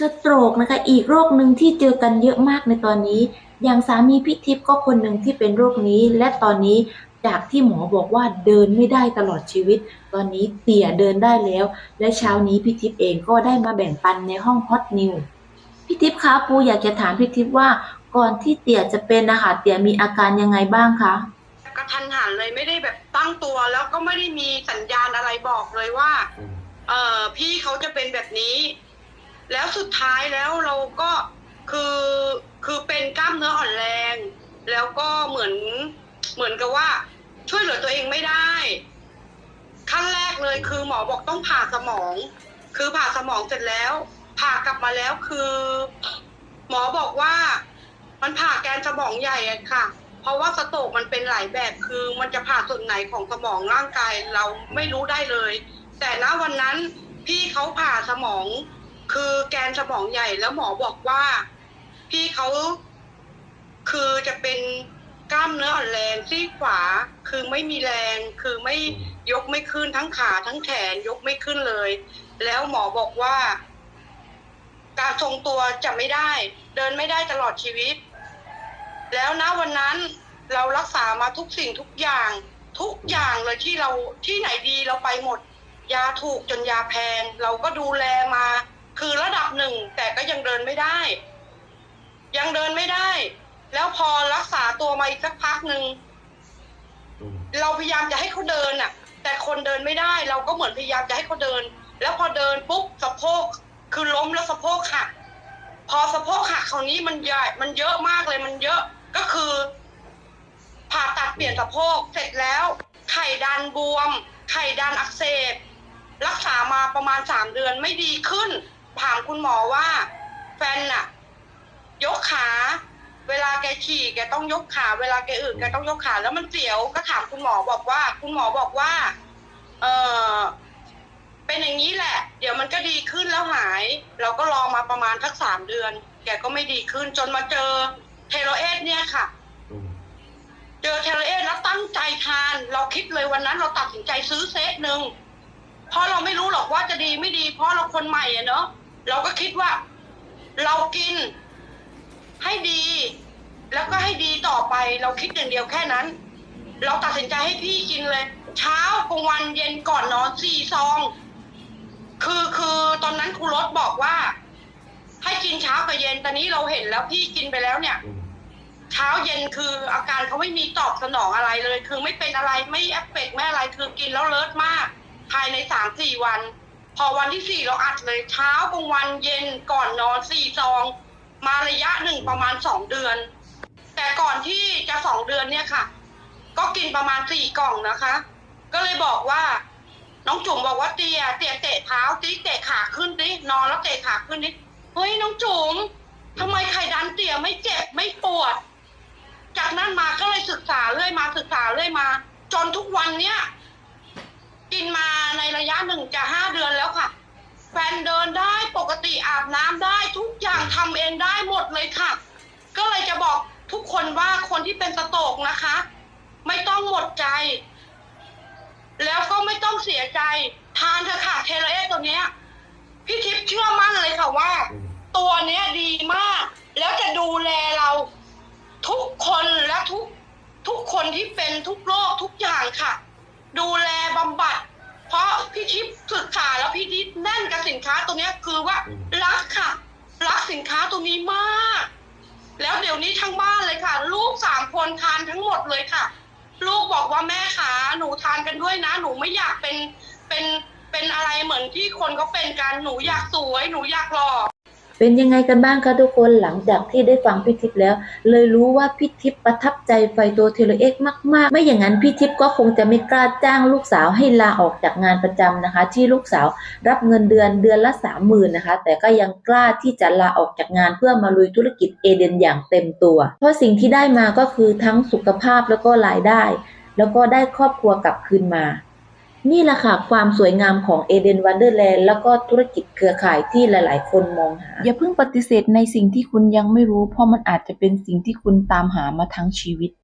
สโตรกนะคะ อีกโรคหนึ่งที่เจอกันเยอะมากในตอนนี้ อย่างสามีพี่ทิพย์ก็คนหนึ่งที่เป็นโรคนี้ และตอนนี้จากที่หมอบอกว่าเดินไม่ได้ตลอดชีวิต ตอนนี้เตี่ยเดินได้แล้ว และเช้านี้พี่ทิพย์เองก็ได้มาแบ่งปันในห้องฮอตนิวพี่ทิพย์คะปูอยากจะถามพี่ทิพย์ว่าก่อนที่เตี่ยจะเป็นนะคะเตี่ยมีอาการยังไงบ้างคะกระทันหันเลยไม่ได้แบบตั้งตัวแล้วก็ไม่ได้มีสัญญาณอะไรบอกเลยว่า เออพี่เขาจะเป็นแบบนี้ แล้วสุดท้ายแล้วเราก็คือคือเป็นกล้ามเนื้ออ่อนแรง แล้วก็เหมือนเหมือนกับว่า ช่วยเหลือตัวเองไม่ได้ขั้นแรกเลยคือหมอบอกต้องผ่าสมอง คือผ่าสมองเสร็จแล้ว ผ่ากลับมาแล้วคือ หมอบอกว่ามันผ่าแกนสมองใหญ่อะค่ะ เพราะว่าสโตกมันเป็นหลายแบบคือมันจะผ่าส่วนไหนของสมองร่างกายเราไม่รู้ได้เลย แต่ณวันนั้นพี่เขาผ่าสมอง คือแกนสมองใหญ่แล้วหมอบอกว่า พี่เขาคือจะเป็นกล้ามเนื้ออ่อนแรงซี่ขวาคือไม่มีแรง คือไม่ยกไม่ขึ้นทั้งขาทั้งแขนยกไม่ขึ้นเลย แล้วหมอบอกว่า การทรงตัวจะไม่ได้ เดินไม่ได้ตลอดชีวิต แล้วนะวันนั้นเรารักษามาทุกสิ่งทุกอย่าง ทุกอย่างเลยที่เราที่ไหนดีเราไปหมด ยาถูกจนยาแพง เราก็ดูแลมา คือระดับหนึ่งแต่ก็ยังเดินไม่ได้ ยังเดินไม่ได้ แล้วพอรักษาตัวมาอีกสักพักหนึ่งเราพยายามจะให้เขาเดินอะ แต่คนเดินไม่ได้ เราก็เหมือนพยายามจะให้เขาเดิน แล้วพอเดินปุ๊บสะโพกคือล้มแล้วสะโพกหักพอสะโพกหักคราวนี้มันใหญ่มันเยอะมากเลยมันเยอะก็คือผ่าตัดเปลี่ยนสะโพกเสร็จแล้ว ไข่ดันบวม ไข่ดันอักเสบรักษามาประมาณสามเดือนไม่ดีขึ้น ถามคุณหมอว่า แฟนน่ะ ยกขา เวลาแกฉี่แกต้องยกขา เวลาแกอึแกต้องยกขา แล้วมันเสียวก็ถามคุณหมอบอกว่า คุณหมอบอกว่า เออเป็นอย่างนี้แหละ เดี๋ยวมันก็ดีขึ้นแล้วหาย เราก็รอมาประมาณสักสามเดือน แกก็ไม่ดีขึ้นจนมาเจอเทโรเอสเนี่ยค่ะอืมเจอเทเลเอสแล้วตั้งใจทาน เราคิดเลยวันนั้นเราตัดสินใจซื้อเซตหนึ่งเพราะเราไม่รู้หรอกว่าจะดีไม่ดี เพราะเราคนใหม่อะเนาะ เราก็คิดว่า เรากินให้ดี แล้วก็ให้ดีต่อไป เราคิดอย่างเดียวแค่นั้น เราตัดสินใจให้พี่กินเลย เช้ากลางวันเย็นก่อนนอนสี่ซอง คือคือตอนนั้นครูรถบอกว่า ให้กินเช้ากับเย็นตอนนี้เราเห็นแล้วพี่กินไปแล้วเนี่ยเช้าเย็นคืออาการเขาไม่มีตอบสนองอะไรเลย คือไม่เป็นอะไรไม่เอฟเฟกไม่อะไรคือกินแล้วเลิศมาก ภายในสามสี่วัน พอวันที่สี่เราอัดเลยเช้ากลางวันเย็นก่อนนอนสี่ซอง มาระยะหนึ่งประมาณสองเดือน แต่ก่อนที่จะสองเดือนเนี่ยค่ะ ก็กินประมาณสี่กล่องนะคะ ก็เลยบอกว่า น้องจุ๋มบอกว่าเตียเตียเตะเท้าตีเตะขาขึ้นดินอนแล้วเตะขาขึ้นดิเฮ้ยน้องจุ๋มทำไมไข่ดันเตี่ยไม่เจ็บไม่ปวด จากนั้นมาก็เลยศึกษาเรื่อยมาศึกษาเรื่อยมา จนทุกวันเนี้ย กินมาในระยะหนึ่งจะห้าเดือนแล้วค่ะ แฟนเดินได้ปกติอาบน้ำได้ทุกอย่างทำเองได้หมดเลยค่ะ ก็เลยจะบอกทุกคนว่าคนที่เป็นสโตรกนะคะ ไม่ต้องหมดใจ แล้วก็ไม่ต้องเสียใจ ทานเถอะค่ะเทเลเอสตัวเนี้ยพี่ทิพย์เชื่อมั่นเลยค่ะว่าอืมตัวเนี้ยดีมาก แล้วจะดูแลเราทุกคนและทุกทุกคนที่เป็นทุกโรคทุกอย่างค่ะ ดูแลบำบัด เพราะพี่ทิพย์ศึกษาแล้วพี่ทิพย์แน่นกับสินค้าตัวเนี้ยคือว่าอืมรักค่ะ รักสินค้าตัวนี้มาก แล้วเดี๋ยวนี้ทั้งบ้านเลยค่ะ ลูกสามคนทานทั้งหมดเลยค่ะ ลูกบอกว่าแม่ขาหนูทานกันด้วยนะ หนูไม่อยากเป็นเป็นเป็นอะไรเหมือนที่คนเขาเป็นกันหนูอยากสวย หนูอยากหล่อ เป็นยังไงกันบ้างคะทุกคนหลังจากที่ได้ฟังพี่ทิพย์แล้ว เลยรู้ว่าพี่ทิพย์ประทับใจไฟตัวเทเลเอ็กมาก ๆ ไม่อย่างนั้นพี่ทิพย์ก็คงจะไม่กล้าจ้างลูกสาวให้ลาออกจากงานประจำนะคะ ที่ลูกสาวรับเงินเดือนเดือนละสามหมื่นนะคะ แต่ก็ยังกล้าที่จะลาออกจากงานเพื่อมาลุยธุรกิจเอเดนอย่างเต็มตัว เพราะสิ่งที่ได้มาก็คือทั้งสุขภาพแล้วก็รายได้ แล้วก็ได้ครอบครัวกลับคืนมา นี่แหละค่ะความสวยงามของเอเดนวันเดอร์แลนด์แล้วก็ธุรกิจเครือข่ายที่หลาย ๆ คนมองหา อย่าเพิ่งปฏิเสธในสิ่งที่คุณยังไม่รู้ เพราะมันอาจจะเป็นสิ่งที่คุณตามหามาทั้งชีวิต